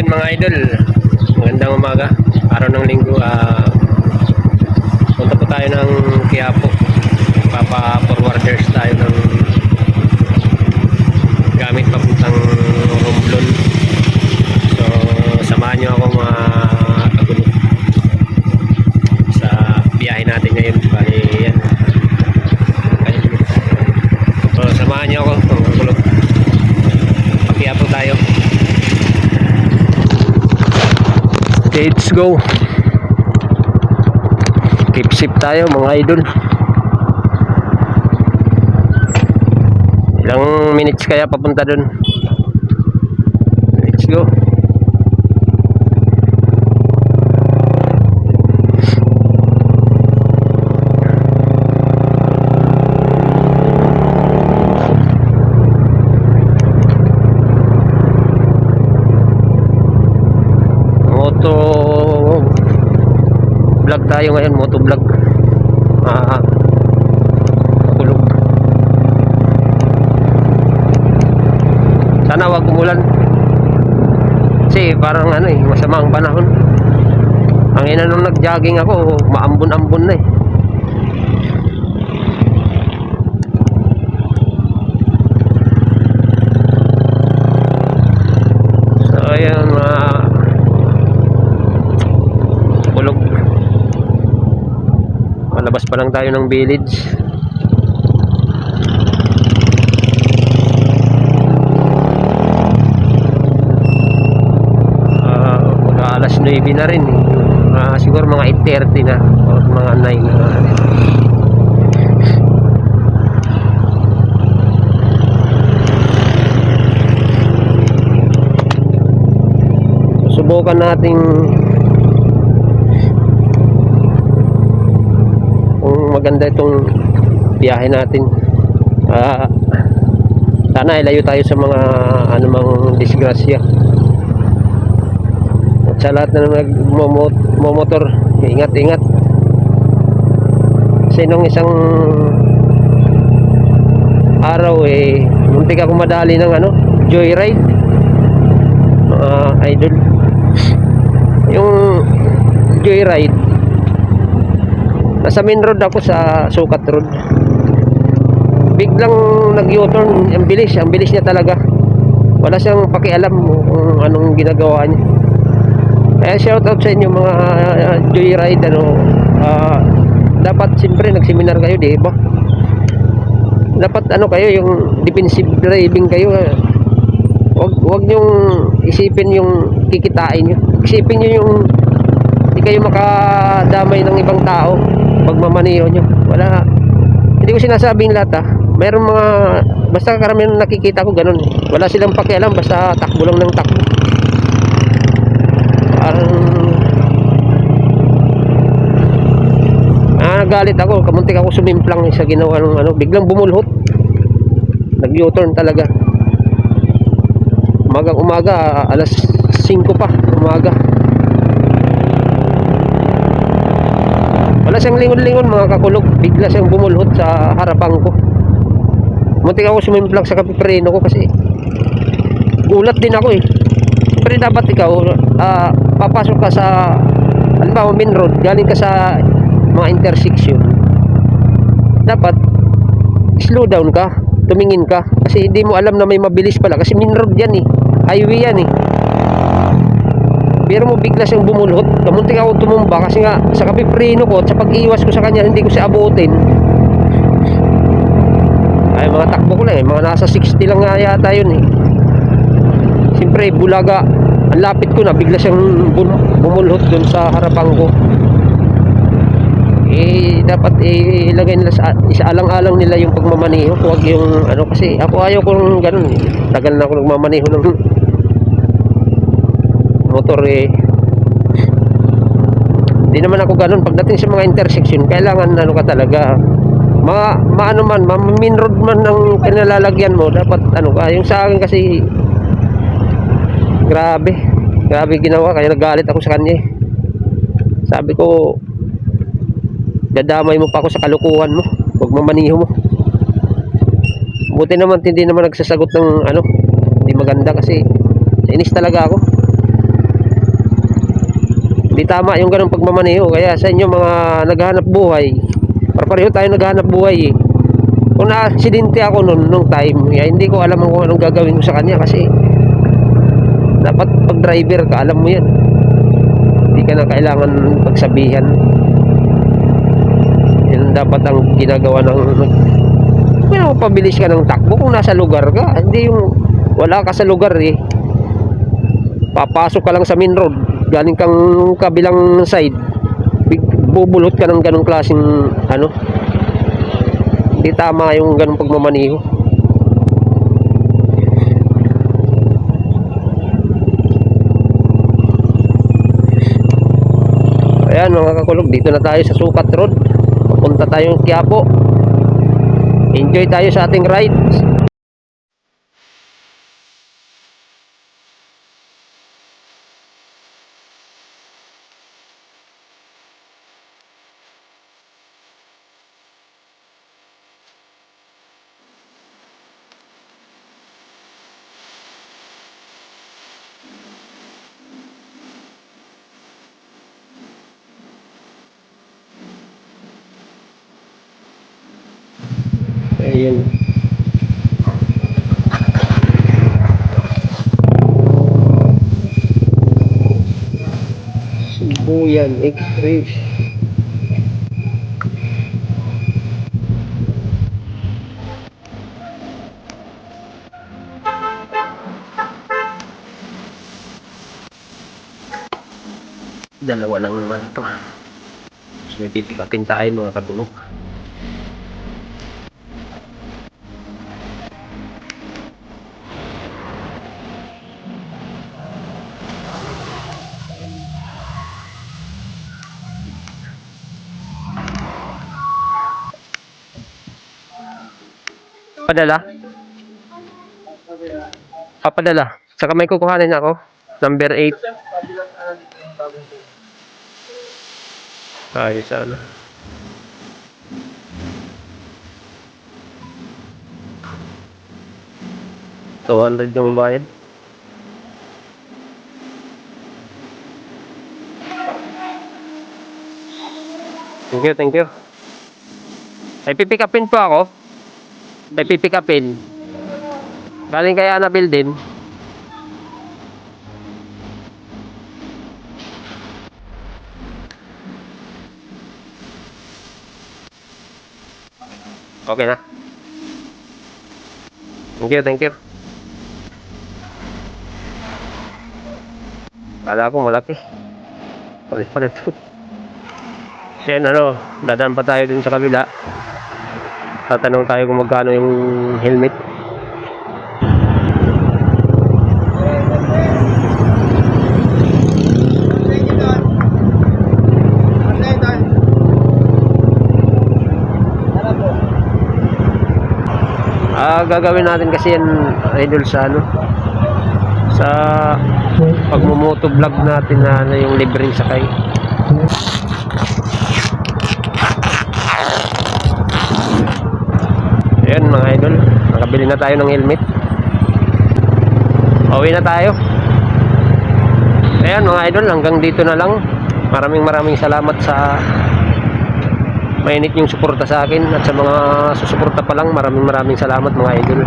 Yun mga idol, magandang umaga, araw ng linggo, ah punta po tayo ng Quiapo, papa-forwarders tayo ng gamit papuntang Romblon. So, samahan nyo ako mga kagulo sa biyahe natin ngayon. Bali, yan. So, samahan nyo ako mga kagulo. Quiapo tayo. Let's go. Keep safe tayo mga idol. Ilang minutes kaya papunta dun? Let's go. Moto vlog tayo ngayon, moto vlog. Ah, kulog. Sana wag umulan. Kasi parang ano eh, masama ang panahon. Ang ina nung nag-jogging ako, maambon-ambon na eh. So ayan mga kulog. Malabas pa lang tayo ng village. Ah, mga alas 9 na rin. Ah, siguro mga 8.30 na or mga 9 na. Subukan nating maganda itong biyahe natin. Ah, sana ilayo tayo sa mga anumang disgrasya. At sa lahat na nagmomotor, ingat-ingat. Kasi nung isang araw eh, muntik ako madali ng ano, joyride. Mga idol. Yung joyride, nasa main road ako sa Sukat Road. Biglang nag-U-turn, ang bilis, ang bilis niya talaga. Wala siyang pakialam kung anong ginagawa niya. Kaya shout out sa inyo mga uh, joyride ano ah, dapat siyempre nagseminar kayo di ba? Dapat ano kayo yung defensive driving kayo. ah. Wag wag niyo isipin yung kikitain niyo. Isipin niyo yung hindi kayo makadamay ng ibang tao pagmamaniho niyo. Wala hindi ko sinasabing lahat ah. Mayroong mga basta karamihan nakikita ko ganun. Wala silang pakialam basta takbo lang ng takbo parang ah nagalit ako kamuntik ako sumimplang sa ginawa ng ano biglang bumulhot nag U-turn talaga umagang umaga alas 5 pa umaga wala siyang lingon-lingon mga kakulog. Bigla siyang bumulhot sa harapan ko. Muntik ako sumimplang sa kapipreno ko kasi gulat din ako eh. Siyempre dapat ikaw ah, papasok ka sa halimbawa main road galing ka sa mga intersection. Dapat slow down ka tumingin ka. Kasi hindi mo alam na may mabilis pala. Kasi main road yan eh. Highway yan eh pero mo bigla siyang bumulhot kamuntik ako tumumba kasi nga sa kapipreno ko at sa pag-iwas ko sa kanya hindi ko siya abutin ay mga takbo ko lang eh mga nasa 60 lang nga yata yun eh Siyempre, bulaga. Ang lapit ko na, bigla siyang bum- bumulhot dun sa harapan ko. Eh, dapat eh, ilagay nila sa isaalang-alang nila yung pagmamaniho. Huwag yung, ano, kasi ako ayaw kong ganun. eh. Tagal na ako nagmamaniho ng motor eh. Hindi naman ako ganun. Pagdating sa mga intersection, kailangan ano ka talaga. Mga, maano man, ma main road man ng kinalalagyan mo, dapat ano ka. Yung sa akin kasi, Grabe. Grabe ginawa. Kaya nagalit ako sa kanya eh. Sabi ko, dadamay mo pa ako sa kalukuhan mo. Huwag mamaniho mo. Buti naman, hindi naman nagsasagot ng ano, hindi maganda kasi inis talaga ako. Hindi tama yung ganong pagmamaneho. Kaya sa inyo mga naghahanap buhay, pareho tayo naghahanap buhay eh. Kung na-aksidente ako noon, nung time, eh, hindi ko alam kung anong gagawin ko sa kanya kasi dapat pag driver ka, alam mo yan. Hindi ka na kailangan pagsabihan. Yan dapat ang ginagawa ng Pero pabilis ka ng takbo kung nasa lugar ka. Hindi yung wala ka sa lugar eh. Papasok ka lang sa main road. Galing kang kabilang side. Bubulot ka ng ganong klaseng ano. Hindi tama yung ganong pagmamaniho. Ayan mga kakulog, dito na tayo sa Sukat Road. Papunta tayong Quiapo. Enjoy tayo sa ating ride. Ayun. Sibuyan Express. Dalawa lang naman ito. So, may titikatin tayo mga katulog. Padala? Papadala. Saka may kukuhanin ako. Number 8. Ayos sana. Two hundred yung bayad. Thank you, thank you. Ay, pipick upin po ako. May pipick upin. Galing kay Annabelle din. Okay na. Thank you, thank you. Kala ko malaki. Palit palit. Then ano, dadaan pa tayo dun sa kabila. Tatanong tayo kung magkano yung helmet. Ah, gagawin natin kasi yan idol sa ano sa pagmumoto vlog natin na ano, yung libreng sakay. Ayan mga idol, nakabili na tayo ng helmet. Pauwi na tayo. Ayan mga idol, hanggang dito na lang. Maraming maraming salamat sa mainit yung suporta sa akin at sa mga susuporta pa lang maraming maraming salamat mga idol